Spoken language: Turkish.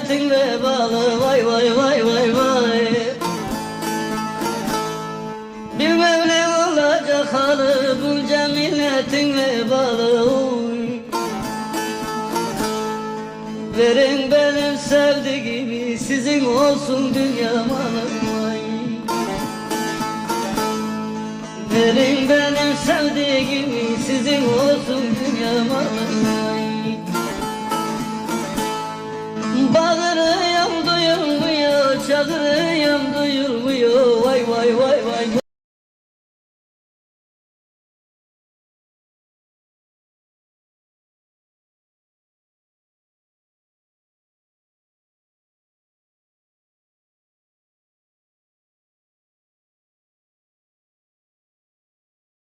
dertinle bağlı vay vay vay vay vay. Bilmem ne olacak halı bunca milletinle bağlı. Verin benim sevdiğimi sizin olsun dünya malım Verin benim sevdiğimi sizin olsun dünya malım doesn't?